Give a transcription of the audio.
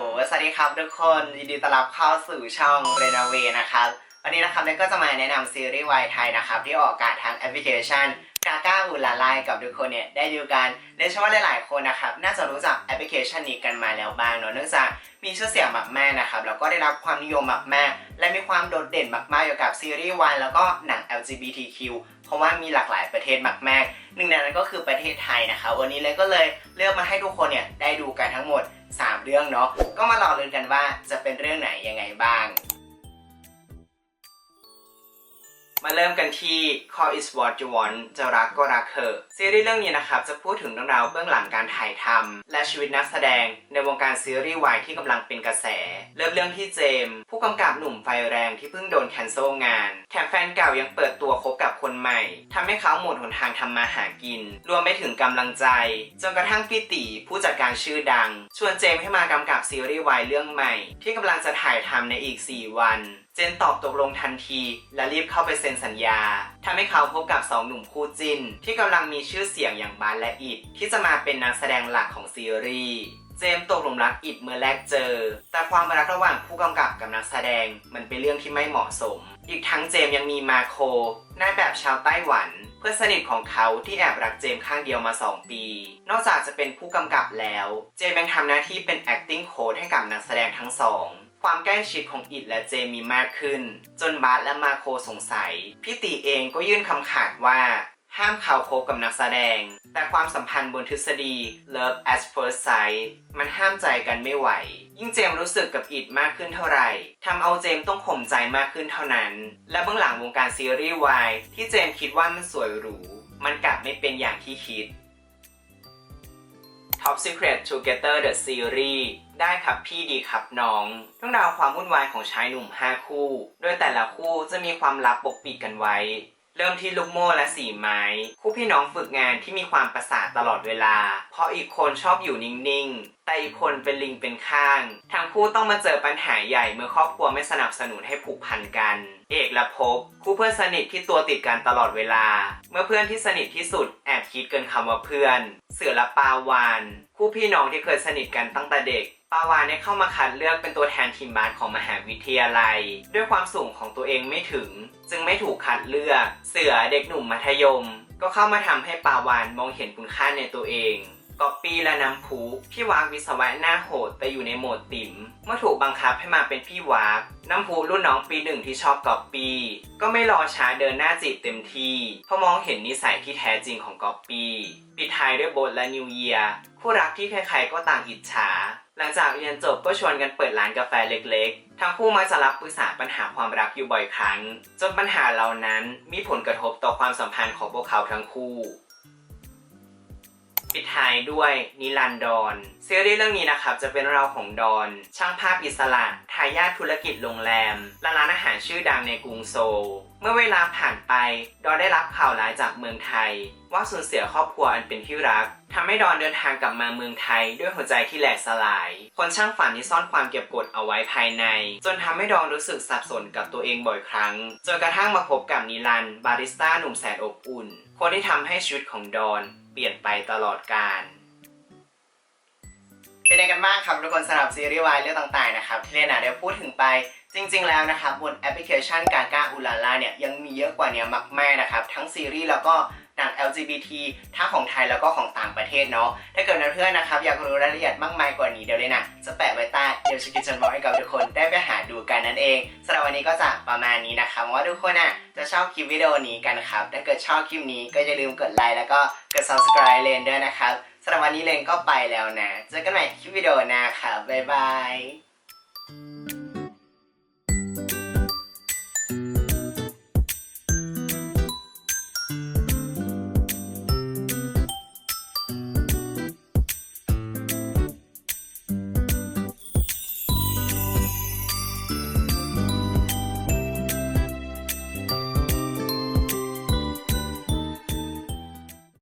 สวัสดีครับทุกคนยินดีต้อนรับเข้าสู่ช่องเรนเวนะครับวันนี้นะครับเนยก็จะมาแนะนำซีรีส์วายไทยนะครับที่ออกอากาศทางแอปพลิเคชันกาก้าอุลาไลกับทุกคนเนี่ยได้ดูกันและเชื่อว่าหลาย ๆ คนนะครับน่าจะรู้จักแอปพลิเคชันนี้กันมาแล้วบ้างเนอะเนื่องจากมีชื่อเสียงมากๆนะครับแล้วก็ได้รับความนิยมมากๆและมีความโดดเด่นมากๆเกี่ยวกับซีรีส์วายแล้วก็หนัง LGBTQ เพราะว่ามีหลากหลายประเทศมากๆหนึ่งในนั้นก็คือประเทศไทยนะครับวันนี้เลยก็เลยเลือกมาให้ทุกคนเนี่ยได้ดูกันทั้งหมด เรื่องเนาะก็มารอลุ้นกันว่าจะเป็นเรื่องไหนยังไงบ้าง มาเริ่มกันที่ Call is what you want จะรักก็รักเถอซีรีส์เรื่องนี้นะครับ จะพูดถึงเรื่องราวเบื้องหลังการถ่ายทำและชีวิตนักแสดงในวงการซีรีส์วายที่กำลังเป็นกระแส เริ่มเรื่องที่เจม ผู้กำกับหนุ่มไฟแรงที่เพิ่งโดนแคนเซิลงาน แถมแฟนเก่ายังเปิดตัวคบกับคนใหม่ทำให้เขาหมดหนทางทำมาหากิน รวมไปถึงกำลังใจ จนกระทั่งพี่ตีผู้จัดการชื่อดัง ชวนเจมให้มากำกับซีรีส์วายเรื่องใหม่ ที่กำลังจะถ่ายทำในอีก 4 วัน เจนตอบตกลงทันที และรีบเข้าไปเซ็นสัญญาทำให้เขาพบกับสองหนุ่มคู่จิ้น ที่กำลังมีชื่อเสียงอย่างบาสและอิดที่จะมาเป็นนักแสดงหลักของซีรีส์เจมตกหลุมรักอิดเมื่อแรกเจอ แต่ความรักระหว่างผู้กำกับกับนักแสดงมันเป็นเรื่องที่ไม่เหมาะสม อีกทั้งเจมยังมีมาโคนายแบบชาวไต้หวัน เพื่อนสนิทของเขาที่แอบรักเจมข้างเดียวมา 2 ปี นอกจากจะเป็นผู้กำกับแล้ว เจมยังทำหน้าที่เป็น acting coach ให้กับนักแสดงทั้งสอง ความใกล้ชิดของอิดและเจมีมากขึ้น จนบาสและมาโคสงสัย พี่ตีเองก็ยื่นคำขาดว่าห้ามเขาคบกับนักแสดง แต่ความสัมพันธ์บนทฤษฎี Love at first sight มันห้ามใจกันไม่ไหว ยิ่งเจมรู้สึกกับอิดมากขึ้นเท่าไหร่ทำเอาเจมต้องข่มใจมากขึ้นเท่านั้น และเบื้องหลังวงการซีรีส์วายที่เจมคิดว่ามันสวยหรู มันกลับไม่เป็นอย่างที่คิด Top Secret Together the Series ได้ครับพี่ดีครับน้องเรื่องราวความวุ่นวายของชายหนุ่ม 5 คู่ โดยแต่ละคู่จะมีความลับปกปิดกันไว้ เริ่มที่ลูกโม่และสีไม้ คู่พี่น้องฝึกงานที่มีความประสาทตลอดเวลา เพราะอีกคนชอบอยู่นิ่งๆ แต่อีกคนเป็นลิงเป็นข้าง ทั้งคู่ต้องมาเจอปัญหาใหญ่เมื่อครอบครัวไม่สนับสนุนให้ผูกพันกัน เอกและภพคู่เพื่อนสนิทที่ตัวติดกันตลอดเวลา เมื่อเพื่อนที่สนิทที่สุดแอบ คำว่าเพื่อน เสือและปาวาน คู่พี่น้องที่เคยสนิทกันตั้งแต่เด็ก ปาวานได้เข้ามาคัดเลือกเป็นตัวแทนทีมบาสของมหาวิทยาลัย ด้วยความสูงของตัวเองไม่ถึง จึงไม่ถูกคัดเลือก เสือเด็กหนุ่มมัธยม ก็เข้ามาทำให้ปาวานมองเห็นคุณค่าในตัวเอง ก๊อปปี้และน้ำพุพี่วากวิศวะหน้าโหดแต่อยู่ในโหมดติ๋มเมื่อถูกบังคับให้มาเป็นพี่วากน้ำพุรุ่นน้องปีหนึ่งที่ชอบก๊อปปี้ก็ไม่รอช้าเดินหน้าจีบเต็มที่เพราะมองเห็นนิสัยที่แท้จริงของก๊อปปี้ปิดท้ายด้วยโบทและนิวเยียคู่รักที่ใครๆก็ต่างอิจฉาหลังจากเรียนจบก็ชวนกันเปิดร้านกาแฟเล็กๆ ทั้งคู่มักจะรับปรึกษาปัญหาความรักอยู่บ่อยครั้ง จนปัญหาเหล่านั้นมีผลกระทบต่อความสัมพันธ์ของพวกเขาทั้งคู่ายด้วยนิลันดอนซีรีส์เรื่องนี้นะครับจะเป็นเราของดอน ช่างภาพอิสระทายาทธุรกิจโรงแรมและร้านอาหารชื่อดังในกรุงโซล เมื่อเวลาผ่านไป ดอนได้รับข่าวร้ายจากเมืองไทย ว่าสูญเสียครอบครัวอันเป็นที่รักทำให้ดอนเดินทางกลับมาเมืองไทยด้วยหัวใจที่แหลกสลาย คนช่างฝันที่ซ่อนความเก็บกดเอาไว้ภายใน จนทำให้ดอนรู้สึกสับสนกับตัวเองบ่อยครั้ง จนกระทั่งมาพบกับนิลันบาริสต้าหนุ่มแสนอบอุ่น คนที่ทำให้ชีวิตของดอนเปลี่ยนไปตลอดกาล เป็นยังไงกันบ้างครับทุกคนสำหรับซีรีส์วายเรื่องต่างๆนะครับที่เรนาได้พูดถึงไปจริงๆแล้วนะครับบนแอปพลิเคชันกา g าอุลาล่าเนี่ยยังมีเยอะกว่านี้มากๆนะครับทั้งซีรีส์แล้วก็หนัง LGBT ทั้งของไทยแล้วก็ของต่างประเทศเนาะถ้าเกิดเพื่อนๆนะครับอยากรู้รายละเอียดมากมายกว่านี้เดี๋ยวเลยนะจะแปะไว้ใต้เดี๋ยวสกิจจนบอกให้กับทุกคนได้ไปหาดูกันนั่นเองสำหรับวันนี้ก็จะประมาณนี้นะครับหวังว่าทุกคนน่ะจะชอบคลิปวิดีโอนี้กันครับถ้าเกิดชอบคลิปนี้ก็อย่าลืมกดไลค์แล้วก็กด subscribe เลนด้วยนะครับ สำหรับวันนี้เลนก็ไปแล้วนะ เจอกันใหม่คลิปวิดีโอหน้าค่ะ บ๊ายบาย